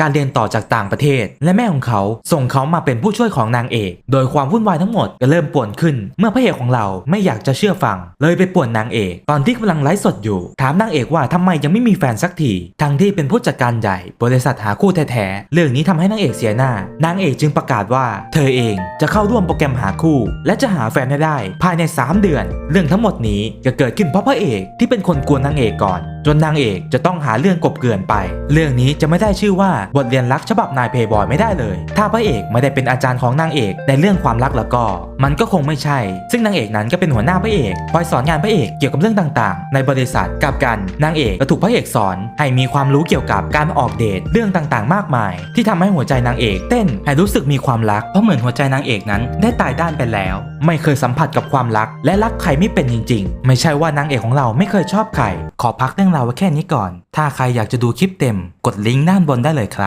การเรียนต่อจากต่างประเทศ และแม่ของเขาส่งเขามาเป็นผู้ช่วยของนางเอก โดยความวุ่นวายทั้งหมดก็เริ่มป่วนขึ้น เมื่อพระเอกของเราไม่อยากจะเชื่อฟัง เลยไปป่วนนางเอก ตอนที่กำลังไลฟ์สดอยู่ ถามนางเอกว่าทำไมยังไม่มีแฟนสักทีทั้งที่เป็นผู้จัดการใหญ่บริษัทหาคู่แท้ๆเรื่องนี้ทำให้นางเอกเสียหน้า นางเอกจึงประกาศว่า เธอเองจะเข้าร่วมโปรแกรมหาคู่ และจะหาแฟนให้ได้ ภายใน 3 เดือน เรื่องทั้งหมดนี้ก็เกิดขึ้นเพราะพระเอกที่เป็นคนกวนนางเอกก่อน จนนางเอกจะต้องหาเรื่องกบเกลื่อนไป เรื่องนี้จะไม่ได้ชื่อว่าบทเรียนรักฉบับนายเพย์บอยไม่ได้เลย ถ้าพระเอกไม่ได้เป็นอาจารย์ของนางเอกในเรื่องความรักแล้วก็ มันก็คงไม่ใช่ ซึ่งนางเอกนั้นก็เป็นหัวหน้าพระเอกคอยสอนงานพระเอกเกี่ยวกับเรื่องต่างๆ ในบริษัทกับกันนางเอกก็ถูกพระเอกสอน ให้มีความรู้เกี่ยวกับการออกเดทเรื่องต่างๆ มากมาย ที่ทำให้หัวใจนางเอกเต้นให้รู้สึกมีความรักเพราะเหมือนหัวใจนางเอกนั้น ได้ตายด้านไปแล้ว ไม่เคยสัมผัสกับความรัก และรักใครไม่เป็นจริง ๆ ไม่ใช่ว่านางเอกของเราไม่เคยชอบใครขอพักเรื่องราวไว้แค่นี้ก่อน ถ้าใครอยากจะดูคลิปเต็ม กดลิงก์ด้านบนได้เลยครับ